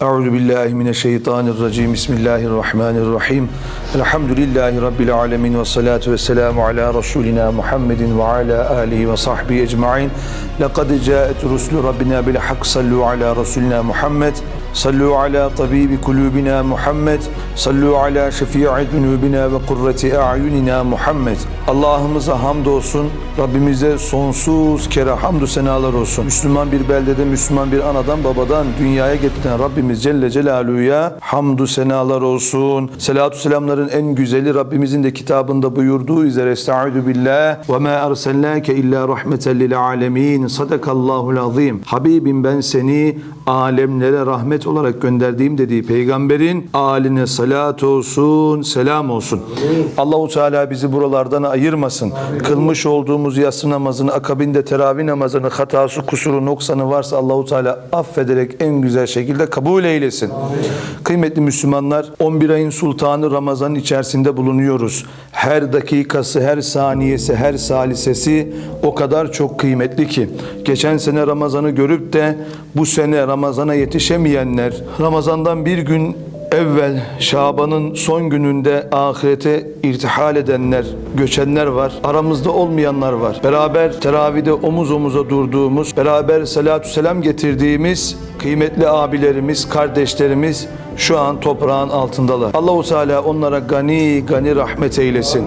Euzu billahi mineşşeytanirracim. Bismillahirrahmanirrahim. Elhamdülillahi rabbil alamin ve salatu vesselamu ala rasulina Muhammedin ve ala alihi ve sahbihi ecmaîn. Laqad ca'et rusulu rabbina bil hak. Sallu ala rasulina Muhammed. Sallu ala tabibi kulubina Muhammed. Sallu ala şefii zunubina ve kurreti a'yunina Muhammed. Allah'ımıza hamdolsun. Rabbimize sonsuz kere hamdü senalar olsun. Müslüman bir beldede, Müslüman bir anadan babadan dünyaya getiren Rabbimiz Celle Celaluhu'ya hamdü senalar olsun. Selatü selamların en güzeli Rabbimizin de kitabında buyurduğu üzere Estaizu billah ve ma erselnake illa rahmeten lil alemin. Sadakallahul azim. Habibim ben seni alemlere rahmet olarak gönderdiğim dediği peygamberin aline salat olsun, selam olsun. Allahu Teala bizi buralardan ayırmasın. Kılmış olduğumuz yatsı namazını, akabinde teravih namazını, hatası, kusuru, noksanı varsa Allahu Teala affederek en güzel şekilde kabul eylesin. Kıymetli Müslümanlar, 11 ayın sultanı Ramazan'ın içerisinde bulunuyoruz. Her dakikası, her saniyesi, her salisesi o kadar çok kıymetli ki. Geçen sene Ramazan'ı görüp de bu sene Ramazan'a yetişemeyenler, Ramazan'dan bir gün evvel Şaban'ın son gününde ahirete irtihal edenler, göçenler var. Aramızda olmayanlar var. Beraber teravide omuz omuza durduğumuz, beraber salatü selam getirdiğimiz kıymetli abilerimiz, kardeşlerimiz şu an toprağın altındalar. Allahu Teala onlara gani gani rahmet eylesin.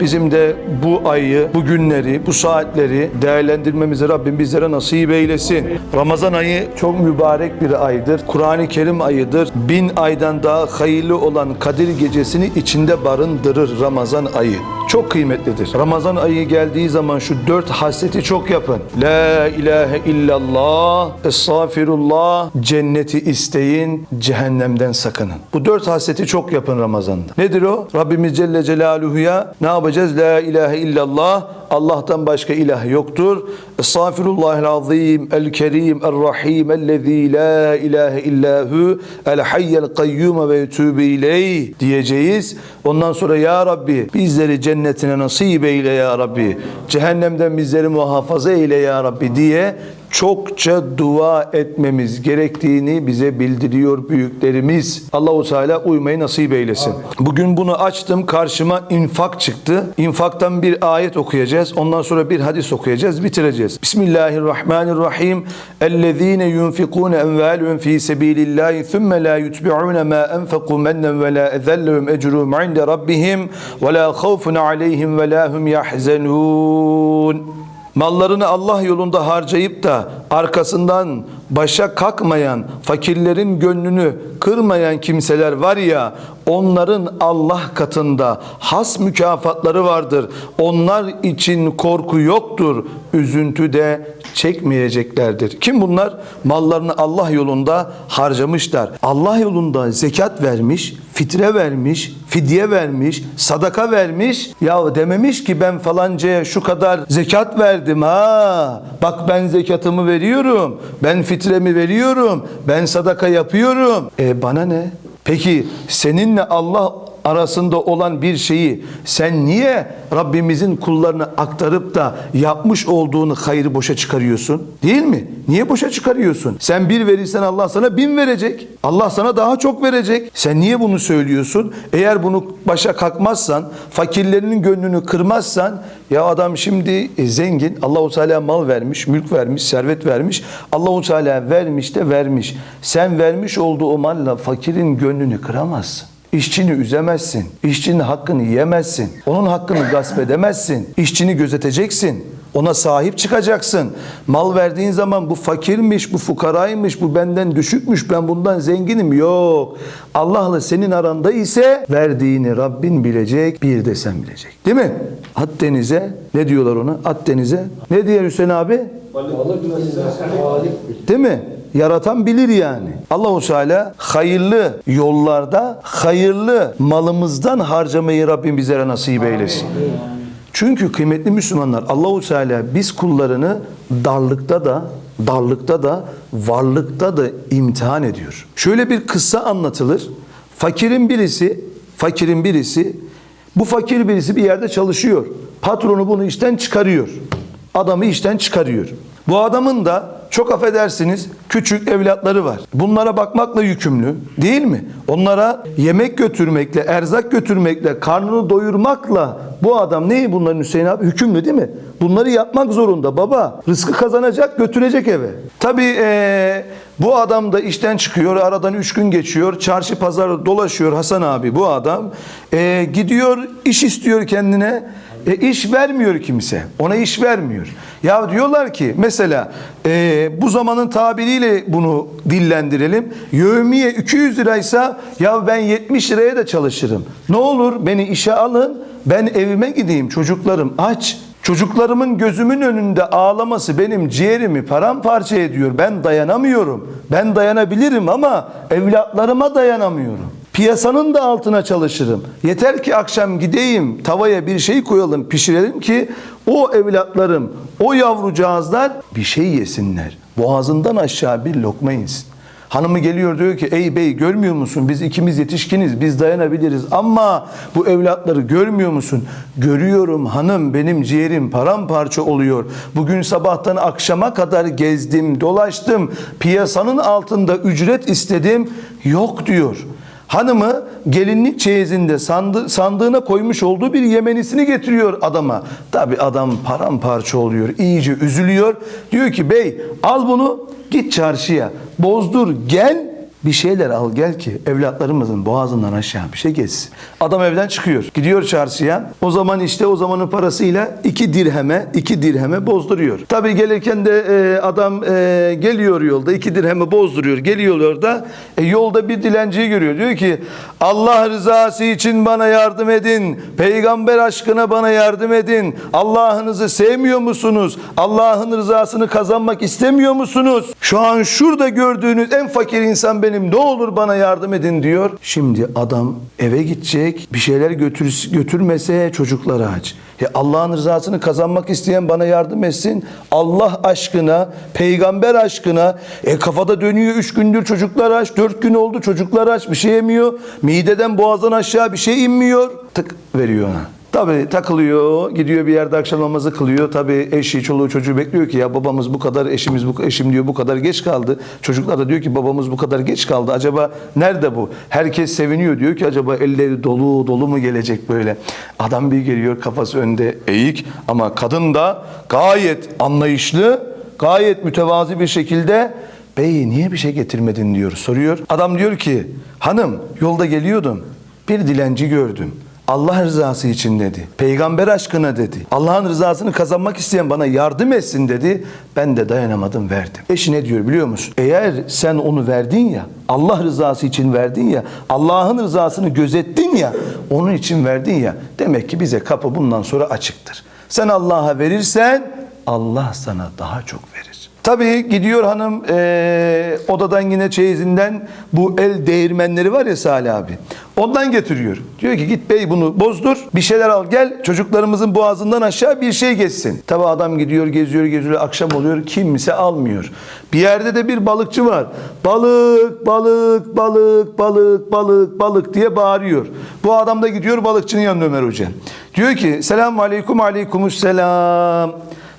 Bizim de bu ayı, bu günleri, bu saatleri değerlendirmemizi Rabbim bizlere nasip eylesin. Ramazan ayı çok mübarek bir aydır. Kur'an-ı Kerim ayıdır. Bin aydan daha hayırlı olan Kadir gecesini içinde barındırır Ramazan ayı. Çok kıymetlidir. Ramazan ayı geldiği zaman şu dört hasreti çok yapın. La ilahe illallah, estağfirullah, cenneti isteyin, cehennemden sakının. Bu dört hasreti çok yapın Ramazan'da. Nedir o? Rabbimiz Celle Celaluhu'ya ne yapacağız? La ilahe illallah, Allah'tan başka ilah yoktur. Estağfirullahel azim, el kerim, el rahim, ellezî la ilahe illahu, el hayyel kayyum ve etûbü ileyh diyeceğiz. Ondan sonra ya Rabbi bizleri cennetine nasip eyle ya Rabbi. Cehennemden bizleri muhafaza eyle ya Rabbi diye çokça dua etmemiz gerektiğini bize bildiriyor büyüklerimiz. Allahu Teala uymayı nasip eylesin. Bugün bunu açtım karşıma infak çıktı. İnfaktan bir ayet okuyacağız. Ondan sonra bir hadis okuyacağız, bitireceğiz. Bismillahirrahmanirrahim. Ellezine yunfikun envalun fi sabilillahi thumma la yutbi'un ma enfaku mennen ve la ezellehum ecruhum inde rabbihim ve la khawfun aleyhim ve la hum yahzanun. Mallarını Allah yolunda harcayıp da arkasından başa kalkmayan, fakirlerin gönlünü kırmayan kimseler var ya, onların Allah katında has mükafatları vardır. Onlar için korku yoktur, üzüntü de çekmeyeceklerdir. Kim bunlar? Mallarını Allah yolunda harcamışlar. Allah yolunda zekat vermiş, fitre vermiş, fidye vermiş, sadaka vermiş. Ya dememiş ki ben falancaya şu kadar zekat verdim ha. Bak ben zekatımı veriyorum. Ben fitremi veriyorum. Ben sadaka yapıyorum. E bana ne? Peki seninle Allah arasında olan bir şeyi sen niye Rabbimizin kullarına aktarıp da yapmış olduğunu hayrı boşa çıkarıyorsun? Değil mi? Niye boşa çıkarıyorsun? Sen bir verirsen Allah sana bin verecek. Allah sana daha çok verecek. Sen niye bunu söylüyorsun? Eğer bunu başa kalkmazsan, fakirlerinin gönlünü kırmazsan ya adam şimdi e, zengin, Allahu Teala mal vermiş, mülk vermiş, servet vermiş. Allahu Teala vermiş de vermiş. Sen vermiş olduğu o malla fakirin gönlünü kıramazsın. İşçini üzemezsin. İşçinin hakkını yemezsin. Onun hakkını gasp edemezsin. İşçini gözeteceksin. Ona sahip çıkacaksın. Mal verdiğin zaman bu fakirmiş, bu fukaraymış, bu benden düşükmüş, ben bundan zenginim. Yok. Allah'la senin aranda ise verdiğini Rabbin bilecek, bir de sen bilecek. Değil mi? At denize, ne diyorlar ona? At denize. Ne diyor Hüseyin abi? Değil mi? Yaratan bilir yani. Allahu Teala hayırlı yollarda hayırlı malımızdan harcamayı Rabbim bizlere nasip eylesin. Çünkü kıymetli Müslümanlar Allahu Teala biz kullarını darlıkta da darlıkta da varlıkta da imtihan ediyor. Şöyle bir kıssa anlatılır. Fakirin birisi, fakirin birisi bu fakir birisi bir yerde çalışıyor. Patronu bunu işten çıkarıyor. Adamı işten çıkarıyor. Bu adamın da çok affedersiniz küçük evlatları var. Bunlara bakmakla yükümlü değil mi? Onlara yemek götürmekle, erzak götürmekle, karnını doyurmakla bu adam neyi bunların Hüseyin abi? Hükümlü değil mi? Bunları yapmak zorunda baba. Rızkı kazanacak, götürecek eve. Tabii eee, bu adam da işten çıkıyor. Aradan üç gün geçiyor. Çarşı pazar dolaşıyor Hasan abi bu adam. Eee, gidiyor iş istiyor kendine. E, iş vermiyor kimse. Ona iş vermiyor. Ya diyorlar ki mesela e, bu zamanın tabiriyle bunu dillendirelim. Yevmiye 200 liraysa ya ben 70 liraya da çalışırım. Ne olur beni işe alın. Ben evime gideyim. Çocuklarım aç. Çocuklarımın gözümün önünde ağlaması benim ciğerimi paramparça ediyor. Ben dayanamıyorum. Ben dayanabilirim ama evlatlarıma dayanamıyorum. Piyasanın da altına çalışırım. Yeter ki akşam gideyim tavaya bir şey koyalım pişirelim ki o evlatlarım, o yavrucağızlar bir şey yesinler. Boğazından aşağı bir lokma insin. Hanımı geliyor diyor ki ey bey görmüyor musun biz ikimiz yetişkiniz biz dayanabiliriz ama bu evlatları görmüyor musun? Görüyorum hanım benim ciğerim paramparça oluyor. Bugün sabahtan akşama kadar gezdim dolaştım piyasanın altında ücret istedim yok diyor. Hanımı gelinlik çeyizinde sandı, sandığına koymuş olduğu bir yemenisini getiriyor adama. Tabi adam paramparça oluyor, iyice üzülüyor. Diyor ki bey al bunu git çarşıya bozdur gel bir şeyler al gel ki evlatlarımızın boğazından aşağı bir şey geçsin. Adam evden çıkıyor. Gidiyor çarşıya. O zaman işte o zamanın parasıyla iki dirheme iki dirheme bozduruyor. Tabii gelirken de e, adam e, geliyor yolda iki dirheme bozduruyor. Geliyor orada e, yolda bir dilenciyi görüyor. Diyor ki Allah rızası için bana yardım edin. Peygamber aşkına bana yardım edin. Allah'ınızı sevmiyor musunuz? Allah'ın rızasını kazanmak istemiyor musunuz? Şu an şurada gördüğünüz en fakir insan benim. Ne olur bana yardım edin diyor. Şimdi adam eve gidecek. Bir şeyler götür, götürmese çocukları aç. Ya Allah'ın rızasını kazanmak isteyen bana yardım etsin. Allah aşkına, peygamber aşkına. E kafada dönüyor üç gündür çocuklar aç. Dört gün oldu çocuklar aç. Bir şey yemiyor. Mideden boğazdan aşağı bir şey inmiyor. Tık veriyor ona. Tabii takılıyor, gidiyor bir yerde akşam namazı kılıyor. Tabii eşi, çoluğu, çocuğu bekliyor ki ya babamız bu kadar, eşimiz bu eşim diyor bu kadar geç kaldı. Çocuklar da diyor ki babamız bu kadar geç kaldı. Acaba nerede bu? Herkes seviniyor diyor ki acaba elleri dolu dolu mu gelecek böyle. Adam bir geliyor kafası önde eğik ama kadın da gayet anlayışlı, gayet mütevazi bir şekilde Bey niye bir şey getirmedin diyor soruyor. Adam diyor ki hanım yolda geliyordum bir dilenci gördüm. Allah rızası için dedi. Peygamber aşkına dedi. Allah'ın rızasını kazanmak isteyen bana yardım etsin dedi. Ben de dayanamadım verdim. Eşi ne diyor biliyor musun? Eğer sen onu verdin ya, Allah rızası için verdin ya, Allah'ın rızasını gözettin ya, onun için verdin ya. Demek ki bize kapı bundan sonra açıktır. Sen Allah'a verirsen Allah sana daha çok verir. Tabii gidiyor hanım eee, odadan yine çeyizinden bu el değirmenleri var ya Salih abi. Ondan getiriyor. Diyor ki git bey bunu bozdur. Bir şeyler al gel. Çocuklarımızın boğazından aşağı bir şey geçsin. Tabii adam gidiyor geziyor geziyor. Akşam oluyor. Kimse almıyor. Bir yerde de bir balıkçı var. Balık balık balık balık balık balık diye bağırıyor. Bu adam da gidiyor balıkçının yanına Ömer Hoca. Diyor ki selamun aleyküm aleykümselam.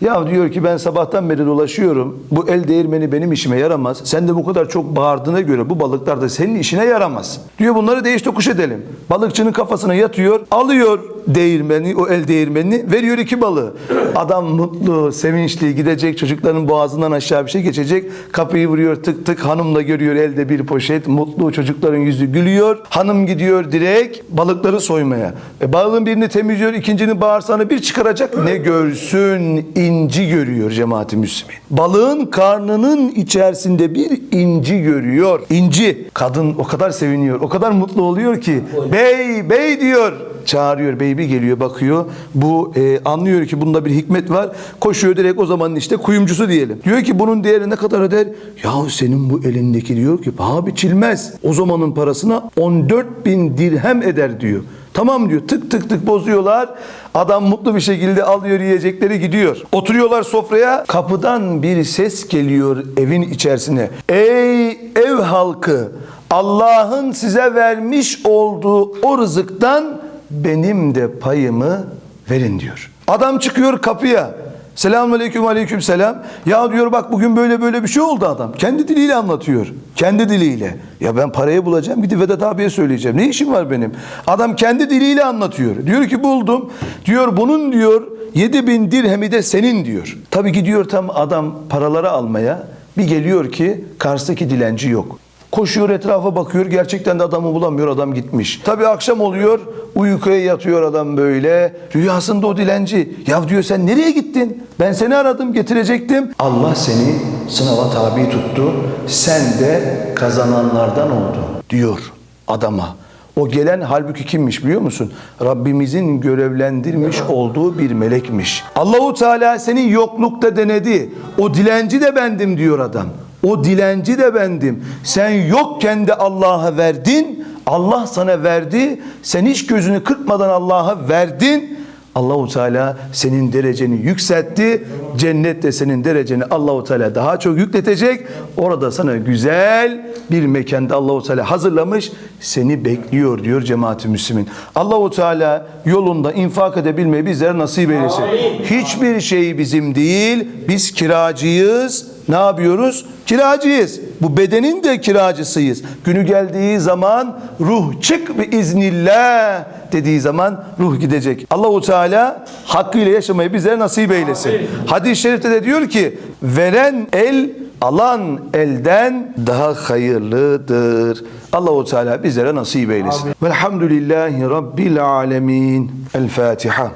Ya diyor ki ben sabahtan beri dolaşıyorum. Bu el değirmeni benim işime yaramaz. Sen de bu kadar çok bağırdığına göre bu balıklar da senin işine yaramaz. Diyor bunları değiş tokuş edelim. Balıkçının kafasına yatıyor. Alıyor değirmeni, o el değirmenini. Veriyor iki balığı. Adam mutlu, sevinçli gidecek. Çocukların boğazından aşağı bir şey geçecek. Kapıyı vuruyor tık tık. Hanım da görüyor elde bir poşet. Mutlu çocukların yüzü gülüyor. Hanım gidiyor direkt balıkları soymaya. E, balığın birini temizliyor. ikincinin bağırsağını bir çıkaracak. Ne görsün inci görüyor cemaati Müslümin. Balığın karnının içerisinde bir inci görüyor. İnci. Kadın o kadar seviniyor. O kadar mutlu oluyor ki. Bey, bey diyor. Çağırıyor. Bir geliyor bakıyor. Bu e, anlıyor ki bunda bir hikmet var. Koşuyor direkt o zaman işte kuyumcusu diyelim. Diyor ki bunun değeri ne kadar eder? Yahu senin bu elindeki diyor ki paha biçilmez. O zamanın parasına 14 bin dirhem eder diyor. Tamam diyor tık tık tık bozuyorlar. Adam mutlu bir şekilde alıyor yiyecekleri gidiyor. Oturuyorlar sofraya. Kapıdan bir ses geliyor evin içerisine. Ey ev halkı Allah'ın size vermiş olduğu o rızıktan benim de payımı verin diyor. Adam çıkıyor kapıya. Selamun aleyküm aleyküm selam. Ya diyor bak bugün böyle böyle bir şey oldu adam. Kendi diliyle anlatıyor. Kendi diliyle. Ya ben parayı bulacağım gidip Vedat abiye söyleyeceğim. Ne işim var benim? Adam kendi diliyle anlatıyor. Diyor ki buldum. Diyor bunun diyor 7000 dirhemi de senin diyor. Tabii gidiyor tam adam paraları almaya. Bir geliyor ki karşıdaki dilenci yok. Koşuyor etrafa bakıyor. Gerçekten de adamı bulamıyor. Adam gitmiş. Tabii akşam oluyor. Uykuya yatıyor adam böyle. Rüyasında o dilenci. Ya diyor sen nereye gittin? Ben seni aradım getirecektim. Allah seni sınava tabi tuttu. Sen de kazananlardan oldun diyor adama. O gelen halbuki kimmiş biliyor musun? Rabbimizin görevlendirmiş olduğu bir melekmiş. Allahu Teala senin yoklukta denedi. O dilenci de bendim diyor adam. O dilenci de bendim. Sen yokken de Allah'a verdin. Allah sana verdi. Sen hiç gözünü kırpmadan Allah'a verdin. Allahu Teala senin dereceni yükseltti. Cennette senin dereceni Allahu Teala daha çok yükletecek. Orada sana güzel bir mekanda Allahu Teala hazırlamış. Seni bekliyor diyor cemaat-i Müslümin. Allahu Teala yolunda infak edebilmeyi bizlere nasip eylesin. Hiçbir şey bizim değil. Biz kiracıyız. Ne yapıyoruz? Kiracıyız. Bu bedenin de kiracısıyız. Günü geldiği zaman ruh çık bir iznillah dediği zaman ruh gidecek. Allahu Teala hakkıyla yaşamayı bizlere nasip eylesin. Hadis-i şerifte de diyor ki veren el alan elden daha hayırlıdır. Allahu Teala bizlere nasip eylesin. Velhamdülillahi Rabbil alemin. El Fatiha.